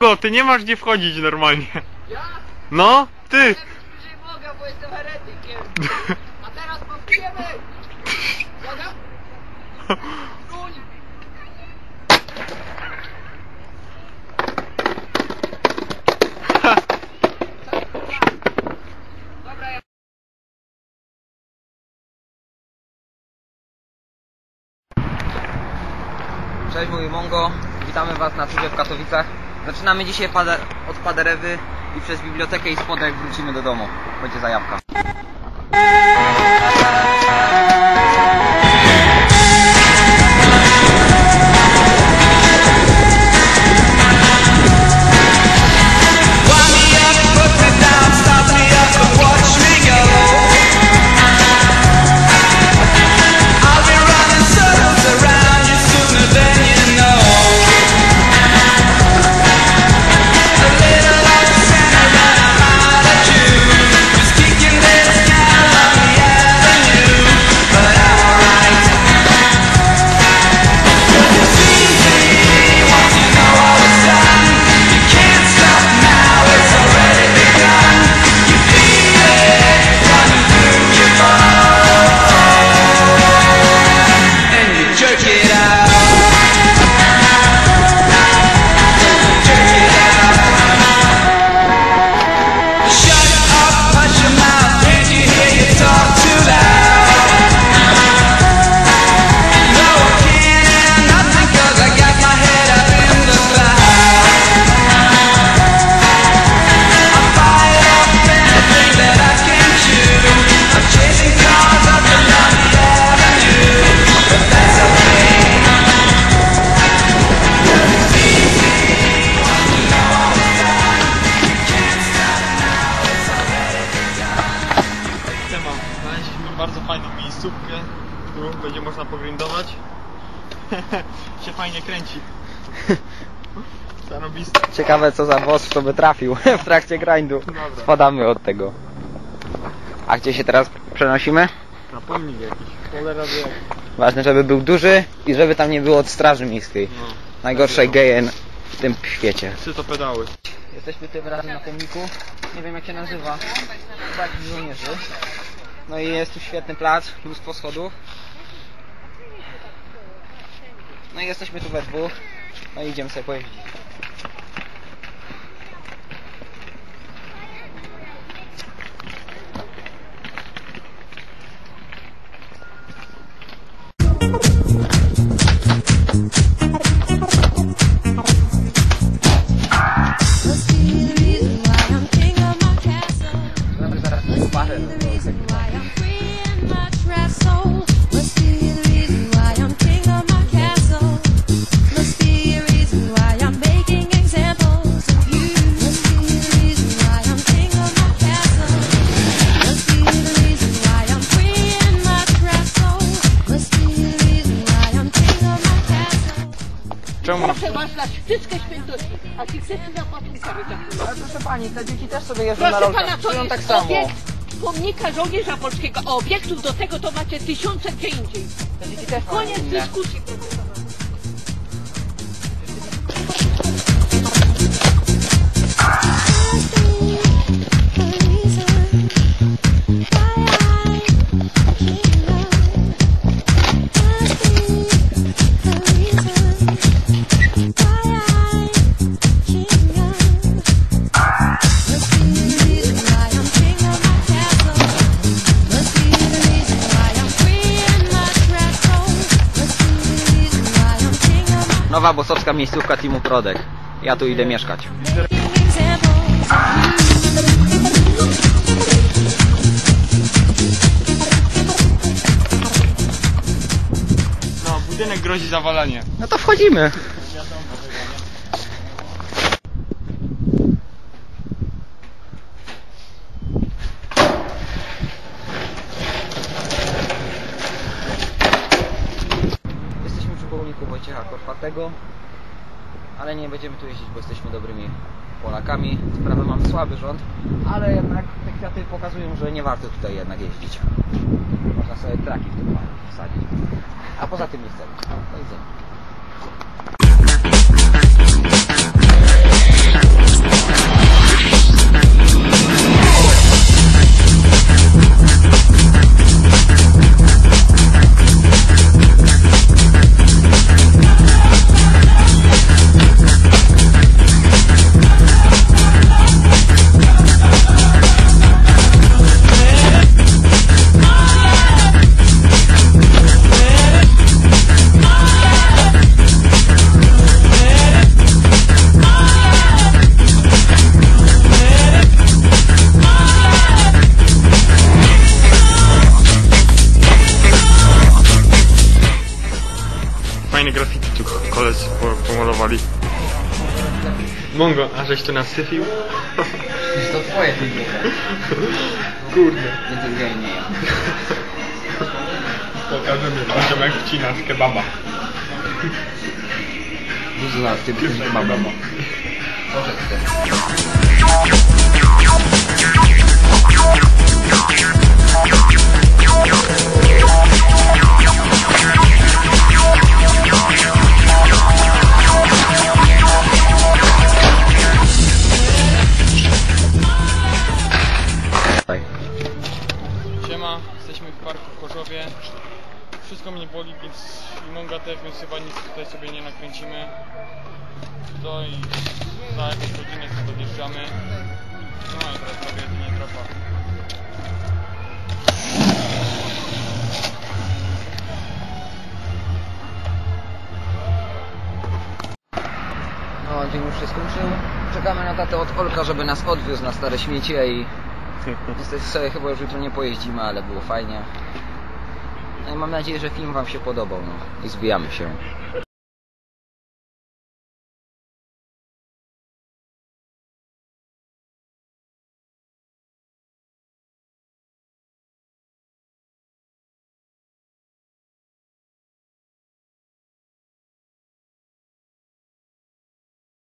Go, ty nie masz gdzie wchodzić normalnie. Ja? No, ty! Ja bliżej Boga, bo jestem heretykiem. A teraz popijemy! Dobra, ja... Cześć, mój Mongo. Witamy Was na turze w Katowicach. Zaczynamy dzisiaj pada od Paderewy i przez bibliotekę i spodek wrócimy do domu. Będzie zajawka. Miejscówkę, którą będzie można pogrindować. się fajnie kręci. Zarobiste. Ciekawe co za boss to by trafił w trakcie grindu. Dobra. Spadamy od tego. A gdzie się teraz przenosimy? Na pomnik jakiś. Cholera wie. Ważne, żeby był duży i żeby tam nie było od straży miejskiej. No. Najgorszej gejen w tym świecie. Trzy to pedały. Jesteśmy tym razem na pomniku. Nie wiem jak się nazywa. Chyba jakiś żołnierzy. No i jest tu świetny plac, mnóstwo schodów. No i jesteśmy tu we dwóch. No i idziemy sobie pojeździć. Czemu? Proszę masz wszystkie świętości, a ci papuka wyciągnąć. Ale proszę pani, te dzieci też sobie jeżdżą na Proszę rolkach. pana, to Czują jest tak samo. obiekt pomnika żołnierza polskiego. A obiektów do tego to macie tysiące gdzie indziej. Te dzieci też mają Koniec inne. dyskusji, Nowa bosowska miejscówka Teamu Prodek. Ja tu idę mieszkać. No, budynek grozi zawalanie. No to wchodzimy. Jesteśmy przy pomniku Korfatego, ale nie będziemy tu jeździć, bo jesteśmy dobrymi Polakami. Co prawda mamy słaby rząd, ale jednak te kwiaty pokazują, że nie warto tutaj jednak jeździć. Można sobie traki w tym wsadzić. A poza tym nie chcemy. Do widzenia. fajne graffiti tu koledzy pomalowali. Mongo, a żeś to nasyfił? Jest to twoje to. Kurde. Nie to ja nie ja. Pokażemy ludziom jak wcina kebaba. Dużo lat, ty byś kebaba. Może chcesz. Siema, jesteśmy w parku w Chorzowie. Wszystko mnie boli, więc i Monga też, więc chyba nic tutaj sobie nie nakręcimy. To i za jakąś godzinę sobie podjeżdżamy. No i teraz robię jedynie dropa. No, dzień już się skończył. Czekamy na tatę od Olka, żeby nas odwiózł na stare śmiecie i niestety sobie chyba już jutro nie pojeździmy, ale było fajnie. No i mam nadzieję, że film Wam się podobał. No i zbijamy się.